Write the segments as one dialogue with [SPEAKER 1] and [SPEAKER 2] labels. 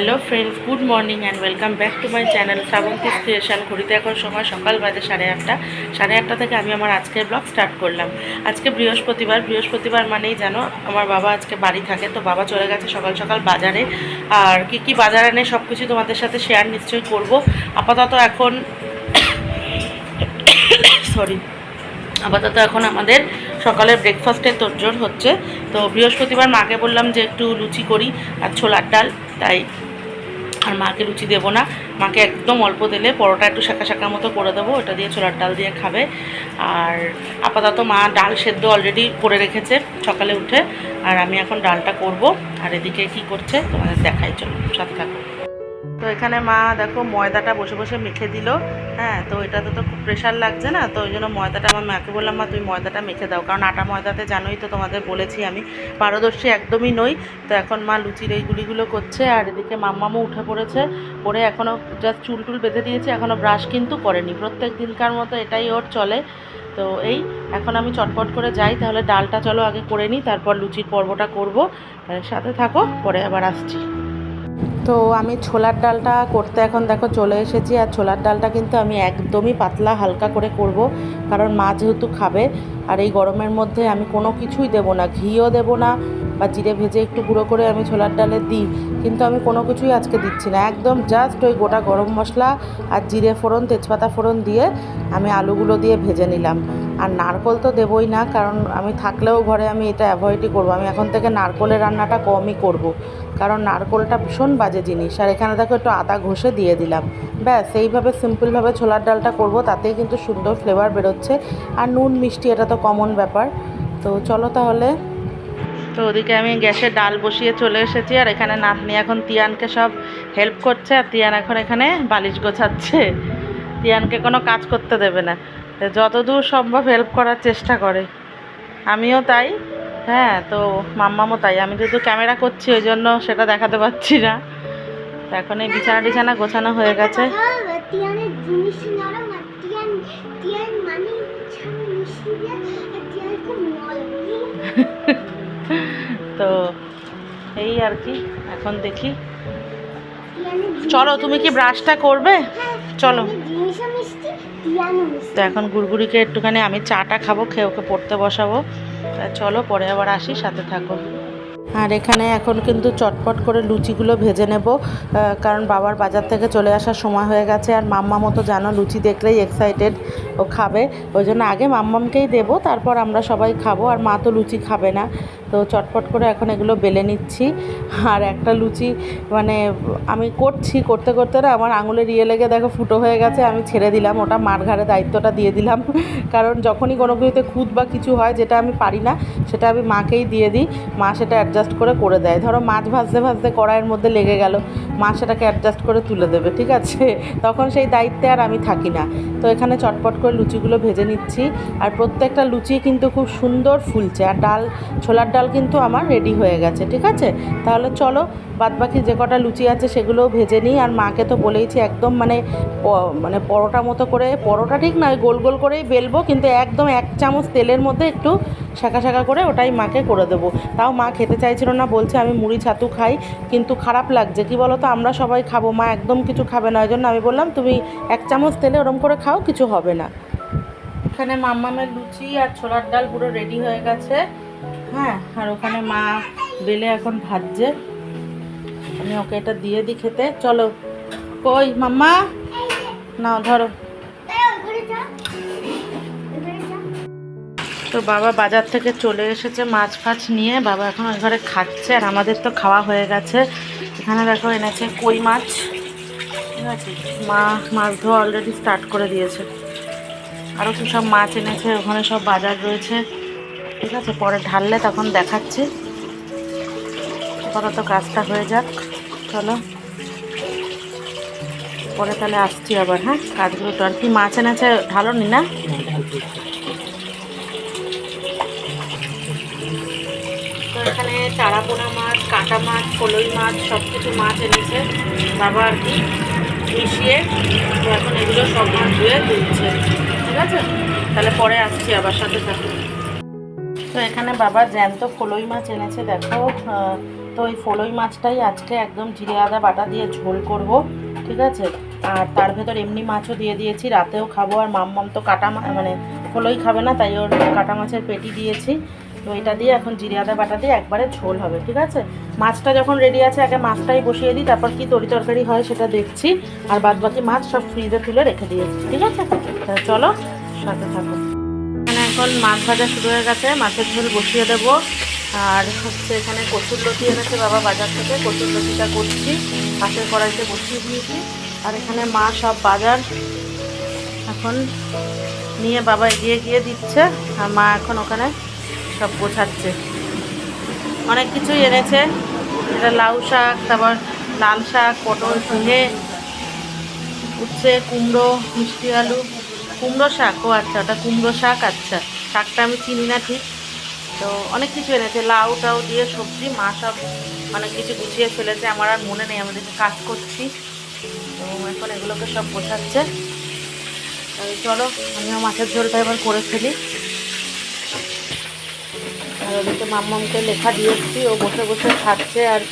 [SPEAKER 1] Hello friends, good morning and welcome back to my channel Shrabanti creation ঘড়িতে এখন সময় সকাল বাজে সাড়ে আটটা। সাড়ে আটটা থেকে আমি আমার আজকের ব্লগ স্টার্ট করলাম। আজকে বৃহস্পতিবার বৃহস্পতিবার মানেই জানো আমার বাবা আজকে বাড়ি থাকে, তো বাবা চলে গেছে সকাল সকাল বাজারে। আর কি কি বাজার আনে সব কিছু তোমাদের সাথে শেয়ার নিশ্চয়ই করব। আপাতত এখন সরি আপাতত এখন আমাদের সকালের ব্রেকফাস্টের তোরজোর হচ্ছে। তো বৃহস্পতিবার মাকে বললাম যে একটু লুচি করি আর ছোলার ডাল, তাই আর মাকে রুচি দেবো না। মাকে একদম অল্প দিলে পরোটা একটু শাঁকা শাঁকার মতো করে দেবো, ওটা দিয়ে ছোলার ডাল দিয়ে খাবে। আর আপাতত মা ডাল সেদ্ধ অলরেডি করে রেখেছে সকালে উঠে। আর আমি এখন ডালটা করব। আর এদিকে কি করছে তোমাদের দেখাই, চলো সাথে থাকো। তো এখানে মা দেখো ময়দাটা বসে বসে মেখে দিল। হ্যাঁ তো এটাতে তো খুব প্রেশার লাগছে না, তো ওই জন্য ময়দাটা আমার মাকে বললাম, মা, তুমি ময়দাটা মেখে দাও। কারণ আটা ময়দাতে জানোই তো তোমাদের বলেছি আমি, পারদর্শী একদমই নই। তো এখন মা লুচির এই গুলিগুলো করছে আর এদিকে মাম্মামও উঠে পড়েছে। পরে এখনও জাস্ট চুল টুল বেঁধে দিয়েছে এখনও ব্রাশ কিন্তু করেনি। প্রত্যেক দিনকার মতো এটাই ওর চলে। তো এই, এখন আমি চটপট করে যাই, তাহলে ডালটা চলো আগে করে নিই, তারপর লুচির পর্বটা করব। সাথে থাকো, পরে আবার আসছি। তো আমি ছোলার ডালটা করতে এখন দেখো চলে এসেছি, আর ছোলার ডালটা কিন্তু আমি একদমই পাতলা হালকা করে করব, কারণ মা যেহেতু খাবে, আর এই গরমের মধ্যে আমি কোনো কিছুই দেবো না, ঘিও দেবো না, বা জিরে ভেজে একটু গুঁড়ো করে আমি ছোলার ডালে দিই, কিন্তু আমি কোনো কিছুই আজকে দিচ্ছি না, একদম জাস্ট ওই গোটা গরম মশলা আর জিরে ফোড়ন, তেজপাতা ফোড়ন দিয়ে আমি আলুগুলো দিয়ে ভেজে নিলাম। আর নারকোল তো দেবই না, কারণ আমি থাকলেও ঘরে আমি এটা অ্যাভয়েডই করব। আমি এখন থেকে নারকোলের রান্নাটা কমই করব। কারণ নারকোলটা ভীষণ বাজে জিনিস। আর এখানে দেখো একটু আদা ঘষে দিয়ে দিলাম। ব্যাস, এইভাবে সিম্পলভাবে ছোলার ডালটা করব, তাতেই কিন্তু সুন্দর ফ্লেভার বেরোচ্ছে। আর নুন মিষ্টি, এটা তো কমন ব্যাপার। তো চলো তাহলে। তো ওদিকে আমি গ্যাসে ডাল বসিয়ে চলে এসেছি, আর এখানে নাতনি এখন তিয়ানকে সব হেল্প করছে, আর তিয়ান এখন এখানে বালিশ গোছাচ্ছে। তিয়ানকে কোনো কাজ করতে দেবে না। যতদূর সম্ভব হেল্প করার চেষ্টা করে। আমিও তাই। হ্যাঁ তো মাম্মামও তাই। আমি যেহেতু ক্যামেরা করছি, ওই জন্য সেটা দেখাতে পারছি না। এখন এই বিছানা টিছানা গোছানো হয়ে গেছে। তো এই আর কি। এখন দেখি। চলো তুমি কি ব্রাশটা করবে?
[SPEAKER 2] হ্যাঁ,
[SPEAKER 1] চলো। তো এখন গুড়গুড়িকে একটুখানি আমি চাটা খাব খেয়ে ওকে পড়তে বসাবো। চলো পরে আবার আসি সাথে থাকো। আর এখানে এখন কিন্তু চটপট করে লুচিগুলো ভেজে নেব কারণ বাবার বাজার থেকে চলে আসার সময় হয়ে গেছে আর মাম্মা মতো জানো লুচি দেখলেই এক্সাইটেড ও খাবে। ওই জন্য আগে মাম্মামকেই দেবো, তারপর আমরা সবাই খাব, আর মা তো লুচি খাবে না। তো চটপট করে এখন এগুলো বেলে নিচ্ছি। আর একটা লুচি মানে আমি করছি, করতে করতে না আমার আঙুলের ইয়ে লেগে দেখো ফুটো হয়ে গেছে, আমি ছেড়ে দিলাম, ওটা মার ঘাড়ে দায়িত্বটা দিয়ে দিলাম। কারণ যখনই কোনো কিছুতে খুদ বা কিছু হয়, যেটা আমি পারি না, সেটা আমি মাকেই দিয়ে দিই। মা সেটা অ্যাডজাস্ট করে করে দেয়। ধরো মাছ ভাজতে ভাজতে কড়াইয়ের মধ্যে লেগে গেল, মা সেটাকে অ্যাডজাস্ট করে তুলে দেবে, ঠিক আছে? তখন সেই দায়িত্বে আর আমি থাকি না। তো এখানে চটপট করে লুচিগুলো ভেজে নিচ্ছি। আর প্রত্যেকটা লুচি কিন্তু খুব সুন্দর ফুলছে। আর ডাল, ছোলার ডাল কিন্তু আমার রেডি হয়ে গেছে, ঠিক আছে? তাহলে চলো, বাদবাকি যে কটা লুচি আছে সেগুলোও ভেজে নিই। আর মাকে তো বলেইছি একদম মানে মানে পরোটা মতো করে, পরোটা ঠিক নয়, গোল গোল করেই বেলবো। কিন্তু একদম এক চামচ তেলের মধ্যে একটু শাঁকা শাঁকা করে ওটাই মাকে করে দেবো। তাও মা খেতে চাইছিল না, বলছে আমি মুড়ি ছাতু খাই, কিন্তু খারাপ লাগছে। কি বলো তো আমরা সবাই খাব, মা একদম কিছু খাবে না ওই জন্য আমি বললাম, তুমি এক চামচ তেলে ওরম করে খাও, কিছু হবে না। এখানে মাম্মামের লুচি আর ছোলার ডাল পুরো রেডি হয়ে গেছে। হ্যাঁ আর ওখানে মা বেলে এখন ভাজছে। আমি ওকে এটা দিয়ে দিই খেতে। চলো, কই মাম্মা? নাও, ধরো। তো বাবা বাজার থেকে চলে এসেছে মাছ ফাছ নিয়ে। বাবা এখন ওই ঘরে খাচ্ছে আর আমাদের তো খাওয়া হয়ে গেছে। এখানে দেখো এনেছে কই মাছ। ঠিক আছে? মা মাছ ধোয়া অলরেডি স্টার্ট করে দিয়েছে। আরও কি সব মাছ এনেছে, ওখানে সব বাজার রয়েছে। ঠিক আছে? পরে ঢাললে তখন দেখাচ্ছি। আপাতত কাজটা হয়ে যাক। চলো। পরে তাহলে আসছি আবার হ্যাঁ? কাজগুলো তো আর কি মাছ এনেছে, ঢালোনি না? তো চারাপোনা মাছ, কাঁটা মাছ, কলই মাছ সব কিছু মাছ এনেছে। বাবা আর কি মিশিয়ে এখন এগুলো সব মাছ ধুয়ে তুলছে। ঠিক আছে? তাহলে পরে আসছি আবার সাথে সাথে তো এখানে বাবা জ্যান্ত কলই মাছ এনেছে, দেখো। তো ওই ফলই মাছটাই আজকে একদম জিরে আদা বাটা দিয়ে ঝোল করব, ঠিক আছে? আর তার ভেতর এমনি মাছও দিয়ে দিয়েছি, রাতেও খাব। আর মাম্মাম তো কাটা মানে ফলই খাবে না, তাই ওর কাটা মাছের পেটি দিয়েছি। তো এটা দিয়ে এখন জিরে আদা বাটা দিয়ে একবারে ঝোল হবে, ঠিক আছে? মাছটা যখন রেডি আছে, আগে মাছটাই বসিয়ে দিই, তারপর কি তরি তরকারি হয় সেটা দেখছি, আর বাদ বাকি মাছ সব ফ্রিজে তুলে রেখে দিয়েছি ঠিক আছে? তাহলে চলো, সাথে থাকো। এখানে এখন মাছ ভাজা শুরু হয়ে গেছে, মাছের ঝোল বসিয়ে দেবো। আর হচ্ছে এখানে কচুর লতি এনেছে বাবা বাজার থেকে, কচুর লতিটা করছি পাশের কড়াইতে বসিয়ে দিয়েছি। আর এখানে মা সব বাজার এখন নিয়ে বাবা এগিয়ে গিয়ে দিচ্ছে, আর মা এখন ওখানে সব গোছাচ্ছে। অনেক কিছুই এনেছে। এটা লাউ শাক, তারপর লাল শাক, পটল, ঝিঙে, উচ্ছে, কুমড়ো, মিষ্টি আলু। কুমড়ো শাক, ও আচ্ছা ওটা কুমড়ো শাক আচ্ছা। শাকটা আমি চিনি না ঠিক। তো অনেক কিছু এনেছে। লাউ টাউ দিয়ে সবজি, মা সব অনেক কিছু গুছিয়ে ফেলেছে। আমার আর মনে নেই, আমাদেরকে কাজ করছি। তো এখন এগুলোকে সব তাই চলো, আমিও মাছের ঝোলটা এবার করে ফেলি। আর মাম্মামকে লেখা দিয়েছি ও বসে বসে খাচ্ছে আর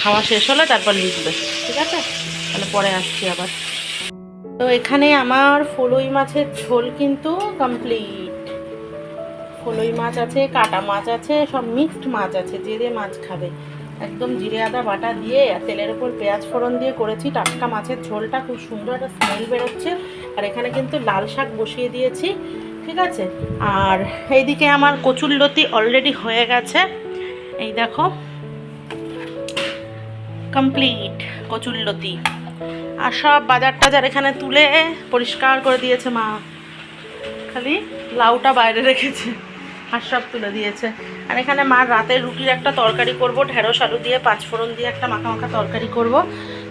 [SPEAKER 1] খাওয়া শেষ হলে তারপর লিখবে, ঠিক আছে? তাহলে পরে আসছি আবার। তো এখানে আমার ফলই মাছের ঝোল কিন্তু কমপ্লিট ফলই মাছ আছে, কাটা মাছ আছে, সব মিক্সড মাছ আছে, যে যে মাছ খাবে। একদম জিরে, আদা, বাটা দিয়ে তেলের উপর পেঁয়াজ ফোড়ন দিয়ে করেছি। টাটকা মাছের ঝোলটা খুব সুন্দর একটা স্মেল বেরোচ্ছে। আর এখানে কিন্তু লাল শাক বসিয়ে দিয়েছি। ঠিক আছে? আর এইদিকে আমার কচুর লতি অলরেডি হয়ে গেছে। এই দেখো। কমপ্লিট কচুর লতি। আর সব বাজার টাজার এখানে তুলে পরিষ্কার করে দিয়েছে মা। খালি লাউটা বাইরে রেখেছে আর সব তুলে দিয়েছে। আর এখানে মার রাতের রুটির একটা তরকারি করব, ঢেঁড়স, আলু দিয়ে, পাঁচফোড়ন দিয়ে একটা মাখা মাখা তরকারি করব।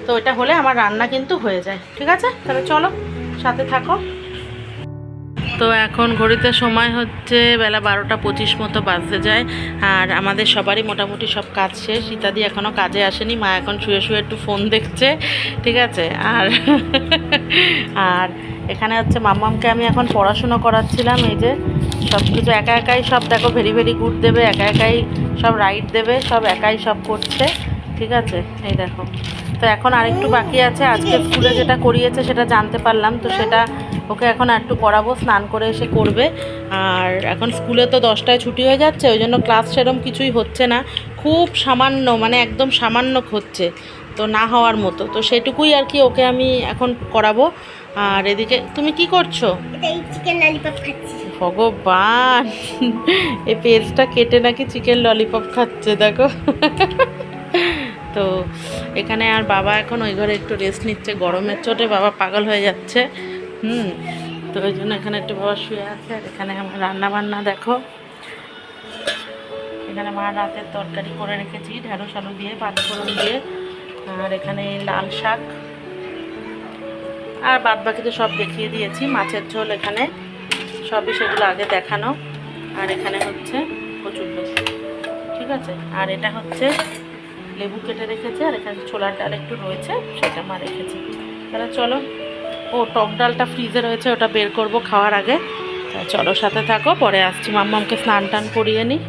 [SPEAKER 1] তো এটা হলে আমার রান্না কিন্তু হয়ে যায়। ঠিক আছে? তাহলে চলো, সাথে থাকো। তো এখন ঘড়িতে সময় হচ্ছে বেলা বারোটা পঁচিশ মতো বাজতে যায়। আর আমাদের সবারই মোটামুটি সব কাজ শেষ। ইত্যাদি এখনও কাজে আসেনি, মা এখন শুয়ে শুয়ে একটু ফোন দেখছে, ঠিক আছে? আর আর এখানে হচ্ছে মাম্মামকে আমি এখন পড়াশুনো করাচ্ছিলাম, এই যে সব কিছু একা একাই সব দেখো ভেরি ভেরি গুড দেবে, একা একাই সব রাইট দেবে, সব একাই সব করছে, ঠিক আছে? এই দেখো। তো এখন আরেকটু বাকি আছে। আজকে স্কুলে যেটা করিয়েছে সেটা জানতে পারলাম তো সেটা ওকে এখন আর একটু পড়াবো স্নান করে এসে করবে। আর এখন স্কুলে তো দশটায় ছুটি হয়ে যাচ্ছে ওই জন্য ক্লাস সেরম কিছুই হচ্ছে না। খুব সামান্য মানে একদম সামান্য হচ্ছে তো না হওয়ার মতো। তো সেটুকুই আর কি ওকে আমি এখন করাবো। আর এদিকে তুমি কি করছ? ভগবান এই পেজটা কেটে নাকি চিকেন ললিপপ খাচ্ছে দেখো। তো এখানে আর বাবা এখন ওই ঘরে একটু রেস্ট নিচ্ছে, গরমের চোটে বাবা পাগল হয়ে যাচ্ছে। হুম, তো ওই জন্য এখানে একটু বাবা শুয়ে আছে, আর এখানে আমার রান্না বান্না দেখো। এখানে মা রাতের তরকারি করে রেখেছি, ঢেঁড়স আলু দিয়ে পাঁচফোড়ন দিয়ে, আর এখানে লাল শাক। আর বাদ বাকি তো সব দেখিয়ে দিয়েছি, মাছের ঝোল এখানে। সবই সেগুলো আগে দেখানো। আর এখানে হচ্ছে লতি ঠিক আছে? আর এটা হচ্ছে লেবু কেটে রেখেছে, আর এখানে ছোলার ডাল একটু রয়েছে, সেটা মা রেখেছে। তাহলে চলো, ও টক ডালটা ফ্রিজে রয়েছে, ওটা বের করব খাওয়ার আগে। চলো, সাথে থাকো, পরে আসছি। মাম্মামকে স্নান টান করিয়ে নিই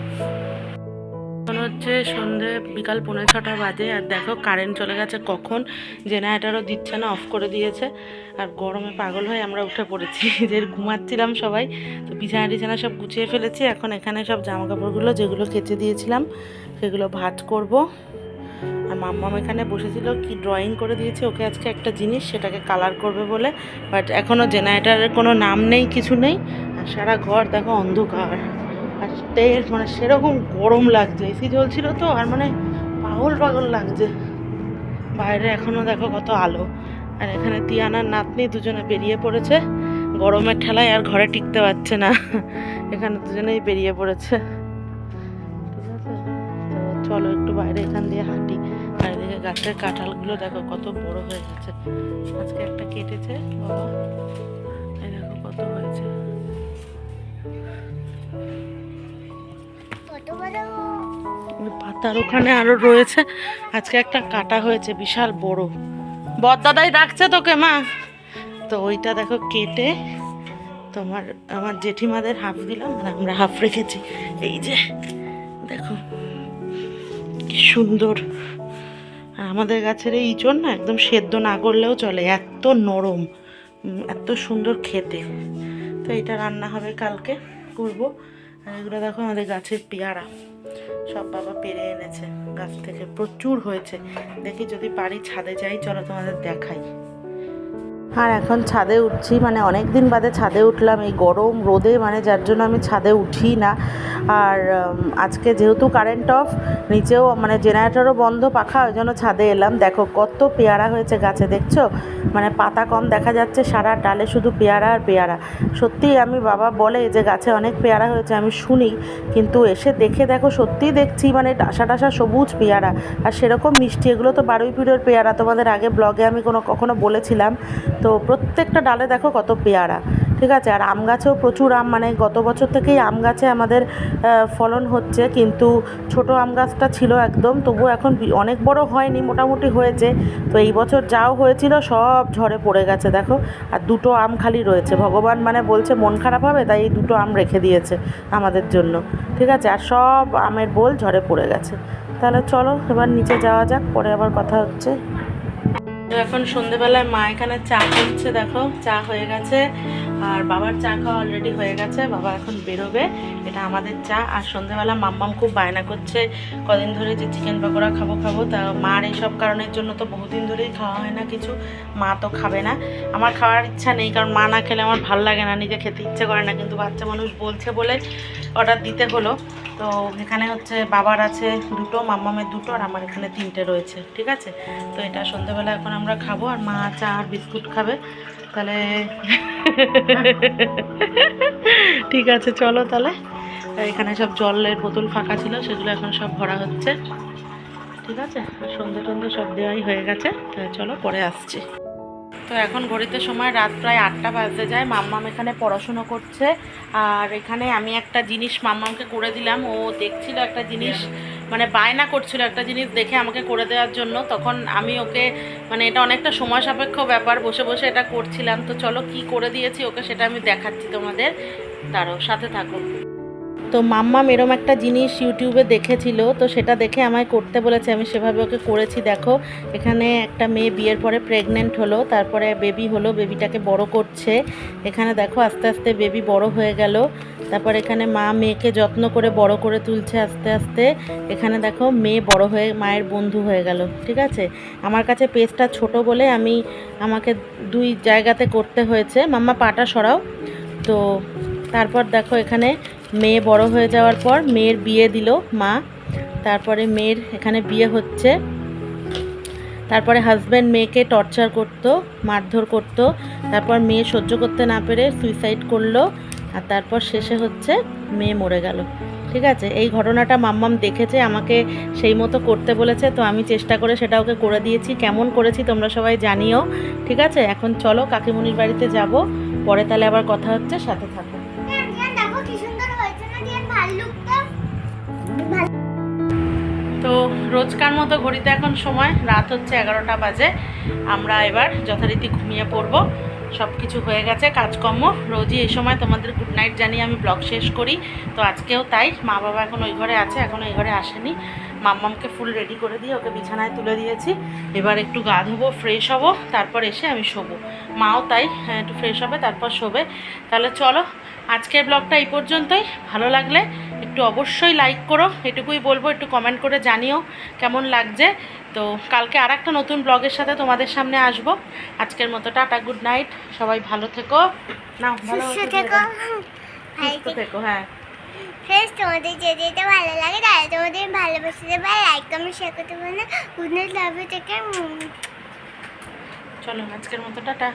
[SPEAKER 1] এখন হচ্ছে সন্ধে, বিকাল পৌনে ছটা বাজে, আর দেখো কারেন্ট চলে গেছে কখন? জেনারেটারও দিচ্ছে না অফ করে দিয়েছে। আর গরমে পাগল হয়ে আমরা উঠে পড়েছি। যে ঘুমাচ্ছিলাম সবাই, তো বিছানা টিছানা সব গুছিয়ে ফেলেছি। এখন এখানে সব জামা কাপড়গুলো যেগুলো কেচে দিয়েছিলাম, সেগুলো ভাত করব। আর মাম্মাম এখানে বসেছিল, কি ড্রয়িং করে দিয়েছে, ওকে আজকে একটা জিনিস, সেটাকে কালার করবে বলে। বাট এখনও জেনারেটারের কোনো নাম নেই, কিছু নেই। আর সারা ঘর দেখো অন্ধকার। আর তেল মানে সেরকম গরম লাগছে। এসি চলছিল তো, আর মানে পাগল পাগল লাগছে। বাইরে এখনও দেখো কত আলো। আর এখানে তিয়ানার নাতনি দুজনে বেরিয়ে পড়েছে। গরমের ঠেলায় আর ঘরে টিকতে পারছে না। এখানে দুজনেই বেরিয়ে পড়েছে। চলো একটু বাইরে এখান দিয়ে হাঁটি। আর এদিকে গাছের কাঁঠালগুলো দেখো কত বড় হয়ে গেছে। আজকে একটা কেটেছে বাবা। এই দেখো কত হয়েছে। পাতার ওখানে আরও রয়েছে। আজকে একটা কাটা হয়েছে বিশাল বড়। বদদাদাই রাখছে তোকে মা। তো ওইটা দেখো কেটে তোমার আমার জেঠিমাদের হাফ দিলাম আর আমরা হাফ রেখেছি। এই যে দেখো। কি সুন্দর আমাদের গাছের এই ইঁচড় না একদম সেদ্ধ না করলেও চলে, এত নরম এত সুন্দর খেতে। তো এটা রান্না হবে কালকে, করব। আর এগুলো দেখো আমাদের গাছের পেয়ারা, সব বাবা পেরে এনেছে। গাছ থেকে প্রচুর হয়েছে। দেখি যদি পারি ছাদে যাই, চলো তোমাদের দেখাই। আর এখন ছাদে উঠছি মানে অনেক দিন বাদে ছাদে উঠলাম, এই গরম রোদে মানে যার জন্য আমি ছাদে উঠি না। আর আজকে যেহেতু কারেন্ট অফ নিচেও মানে জেনারেটরও বন্ধ, পাখা ওই জন্য ছাদে এলাম। দেখো কত পেয়ারা হয়েছে গাছে, দেখছ? মানে পাতা কম দেখা যাচ্ছে, সারা ডালে শুধু পেয়ারা আর পেয়ারা। সত্যি আমি, বাবা বলে যে গাছে অনেক পেয়ারা হয়েছে, আমি শুনি, কিন্তু এসে দেখে দেখো, সত্যিই দেখছি মানে ডাসা ডাসা সবুজ পেয়ারা। আর সেরকম মিষ্টি, এগুলো তো বারুই পিড়োর পেয়ারা, তোমাদের আগে ব্লগে আমি কোনো, কখনো বলেছিলাম। তো প্রত্যেকটা ডালে দেখো কত পেয়ারা, ঠিক আছে? আর আম গাছেও প্রচুর আম মানে গত বছর থেকেই আম গাছে আমাদের ফলন হচ্ছে, কিন্তু ছোট আম গাছটা ছিল একদম তবু এখন অনেক বড় হয়নি, মোটামুটি হয়েছে। তো এই বছর যাও হয়েছিল, সব ঝড়ে পড়ে গেছে, দেখো? আর দুটো আম খালি রয়েছে, ভগবান মানে বলছে মন খারাপ হবে, তাই এই দুটো আম রেখে দিয়েছে আমাদের জন্য, ঠিক আছে? আর সব আমের বোল ঝড়ে পড়ে গেছে। তাহলে চলো, এবার নিচে যাওয়া যাক, পরে আবার কথা হচ্ছে। এখন সন্ধেবেলায় মা এখানে চা করছে, দেখো, চা হয়ে গেছে। আর বাবার চা খাওয়া অলরেডি হয়ে গেছে, বাবা এখন বেরোবে, এটা আমাদের চা। আর সন্ধেবেলা মাম্মাম খুব বায়না করছে, কদিন ধরে যে চিকেন পকোড়া খাব খাব, তা মার এইসব কারণের জন্য তো বহুদিন ধরেই খাওয়া হয় না কিছু, মা তো খাবে না। আমার খাওয়ার ইচ্ছা নেই, কারণ মা না খেলে আমার ভালো লাগে না, নিজে খেতে ইচ্ছে করে না, কিন্তু বাচ্চা মানুষ বলছে বলে অর্ডার দিতে হলো। তো এখানে হচ্ছে বাবার আছে দুটো, মাম্মামের দুটো আর আমার এখানে তিনটে রয়েছে, ঠিক আছে? তো এটা সন্ধ্যাবেলা এখন আমরা খাব আর মা চা আর বিস্কুট খাবে। তাহলে ঠিক আছে, চলো তাহলে। এখানে সব জলের বোতল ফাঁকা ছিল, সেগুলো এখন সব ভরা হচ্ছে। ঠিক আছে? আর সন্ধে টন্ধে সব দেওয়াই হয়ে গেছে, তাহলে চলো পরে আসছি। তো এখন ঘড়িতে সময় রাত প্রায় আটটা বাজতে যায়। মাম্মাম এখানে পড়াশুনো করছে। আর এখানে আমি একটা জিনিস মাম্মামকে করে দিলাম। ও দেখছিল একটা জিনিস মানে বায়না করছিল একটা জিনিস দেখে আমাকে করে দেওয়ার জন্য। তখন আমি ওকে মানে এটা অনেকটা সময় সাপেক্ষ ব্যাপার, বসে বসে এটা করছিলাম। তো চলো কি করে দিয়েছি ওকে সেটা আমি দেখাচ্ছি তোমাদের। তারও সাথে থাকো। তো মাম্মাম এরম একটা জিনিস ইউটিউবে দেখেছিল, তো সেটা দেখে আমায় করতে বলেছে, আমি সেভাবে ওকে করেছি, দেখো। এখানে একটা মেয়ে বিয়ের পরে প্রেগনেন্ট হলো, তারপরে বেবি হলো বেবিটাকে বড় করছে। এখানে দেখো, আস্তে আস্তে বেবি বড় হয়ে গেল। তারপর এখানে মা মেয়েকে যত্ন করে বড় করে তুলছে আস্তে আস্তে। এখানে দেখো, মেয়ে বড় হয়ে মায়ের বন্ধু হয়ে গেল, ঠিক আছে? আমার কাছে পেজটা ছোট বলে আমি, আমাকে দুই জায়গাতে করতে হয়েছে। মাম্মা পাটা সরাও। তো তারপর দেখো, এখানে মেয়ে বড় হয়ে যাওয়ার পর মেয়ের বিয়ে দিল মা। তারপরে মেয়ের এখানে বিয়ে হচ্ছে। তারপরে হাজব্যান্ড মেয়েকে টর্চার করতো, মারধর করতো। তারপর মেয়ে সহ্য করতে না পেরে সুইসাইড করল। আর তারপর শেষে হচ্ছে মেয়ে মরে গেল। ঠিক আছে? এই ঘটনাটা মাম্মাম দেখেছে, আমাকে সেই মতো করতে বলেছে। তো আমি চেষ্টা করে সেটা ওকে করে দিয়েছি। কেমন করেছি তোমরা সবাই জানিও। ঠিক আছে? এখন চলো কাকিমুনির বাড়িতে যাব। পরে তাহলে আবার কথা হচ্ছে। সাথে থাকো। রোজকার মতো ঘড়িতে এখন সময়। রাত হচ্ছে এগারোটা বাজে। আমরা এবার যথারীতি ঘুমিয়ে পড়ব। সব কিছু হয়ে গেছে কাজকর্ম। রোজই এই সময় তোমাদের গুড নাইট জানিয়ে আমি ব্লগ শেষ করি। তো আজকেও তাই মা বাবা এখন ওই ঘরে আছে এখন ওই ঘরে আসেনি। মাম্মামকে ফুল রেডি করে দিয়ে ওকে বিছানায় তুলে দিয়েছি। এবার একটু গা ধোবো ফ্রেশ হব তারপর এসে আমি শোবো। মাও তাই হ্যাঁ, একটু ফ্রেশ হবে তারপর শোবে। তাহলে চলো আজকের ব্লগটা এই পর্যন্তই। ভালো লাগলে একটু অবশ্যই লাইক করো এটুকুই বলব একটু কমেন্ট করে জানিও কেমন লাগছে। তো কালকে আর একটা নতুন ব্লগের সাথে তোমাদের সামনে আসব। আজকের মতো টাটা গুড নাইট সবাই ভালো থেকো। না ভালো থেকো থেকো। হ্যাঁ
[SPEAKER 2] ফ্রেন্ডস তোমাদের যদি এটা ভালো লাগে তাহলে তোমাদের ভালোবাসে দেবে। লাইক কমেন্ট শেয়ার করতে পারো না। গুড নাইট লাভ থেকে
[SPEAKER 1] চলো আজকের মতো টাটা।